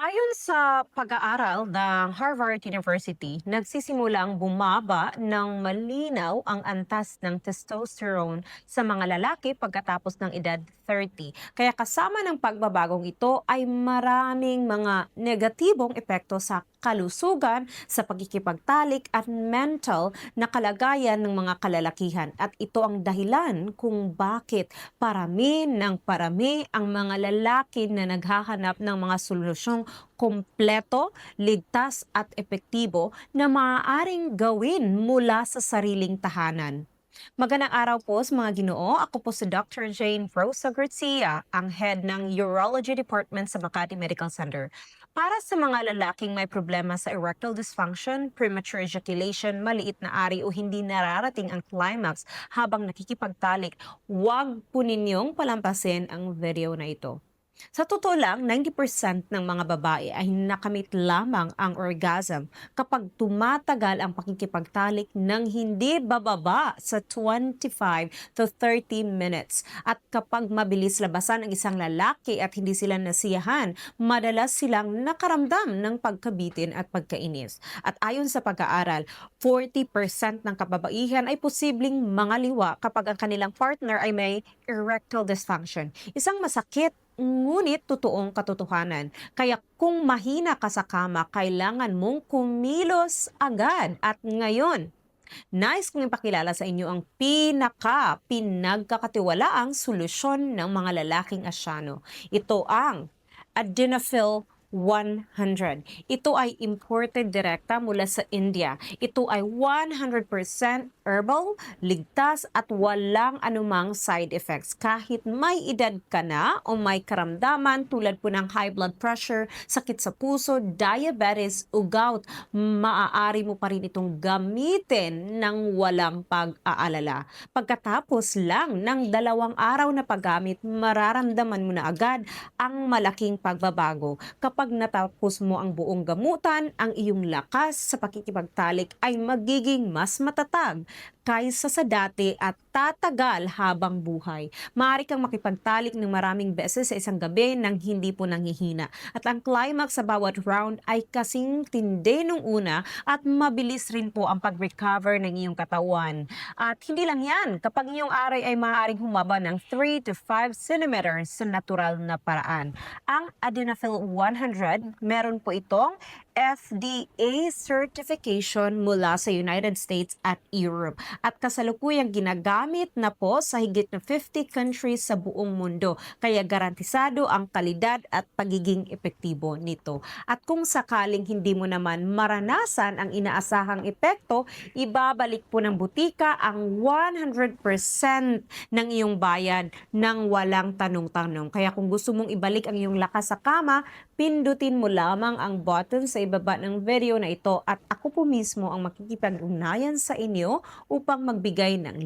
Ayon sa pag-aaral ng Harvard University, nagsisimulang bumaba ng malinaw ang antas ng testosterone sa mga lalaki pagkatapos ng edad 30. Kaya kasama ng pagbabagong ito ay maraming mga negatibong epekto sa kalusugan, sa pagkikipagtalik at mental na kalagayan ng mga kalalakihan. At ito ang dahilan kung bakit parami ng parami ang mga lalaki na naghahanap ng mga solusyong kompleto, ligtas at epektibo na maaaring gawin mula sa sariling tahanan. Magandang araw po sa mga ginoo. Ako po si Dr. Jane Rosa Garcia, ang head ng Urology Department sa Makati Medical Center. Para sa mga lalaking may problema sa erectile dysfunction, premature ejaculation, maliit na ari o hindi nararating ang climax habang nakikipagtalik, huwag po ninyong palampasin ang video na ito. Sa totoo lang, 90% ng mga babae ay nakamit lamang ang orgasm kapag tumatagal ang pakikipagtalik ng hindi bababa sa 25 to 30 minutes. At kapag mabilis labasan ang isang lalaki at hindi sila nasiyahan, madalas silang nakaramdam ng pagkabitin at pagkainis. At ayon sa pag-aaral, 40% ng kababaihan ay posibleng mangaliwa kapag ang kanilang partner ay may erectile dysfunction. Isang masakit ngunit totoong katotohanan. Kaya kung mahina ka sa kama, kailangan mong kumilos agad at ngayon. Nice kong ipakilala sa inyo ang pinaka pinagkakatiwalaang solusyon ng mga lalaking asyano. Ito ang Adenafil 100. Ito ay imported direkta mula sa India. Ito ay 100% herbal, ligtas at walang anumang side effects. Kahit may edad ka na o may karamdaman tulad po ng high blood pressure, sakit sa puso, diabetes o gout, maaari mo pa rin itong gamitin ng walang pag-aalala. Pagkatapos lang ng dalawang araw na paggamit, mararamdaman mo na agad ang malaking pagbabago. Kapag natapos mo ang buong gamutan, ang iyong lakas sa pakikipagtalik ay magiging mas matatag kaysa sa dati at tatagal habang buhay. Maaari kang makipagtalik ng maraming beses sa isang gabi nang hindi po nanghihina. At ang climax sa bawat round ay kasing tindi nung una at mabilis rin po ang pag-recover ng iyong katawan. At hindi lang yan, kapag iyong aray ay maaaring humaba ng 3 to 5 centimeters sa natural na paraan. Ang Adenafil 100, meron po itong FDA certification mula sa United States at Europe at kasalukuyang ginagamit na po sa higit na 50 countries sa buong mundo kaya garantisado ang kalidad at pagiging epektibo nito. At kung sakaling hindi mo naman maranasan ang inaasahang epekto, ibabalik po ng butika ang 100% ng iyong bayan ng walang tanong-tanong. Kaya kung gusto mong ibalik ang iyong lakas sa kama, pindutin mo lamang ang button sa ibaba ng video na ito at ako po mismo ang makikipag-ugnayan sa inyo upang magbigay ng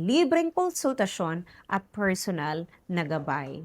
libreng konsultasyon at personal na gabay.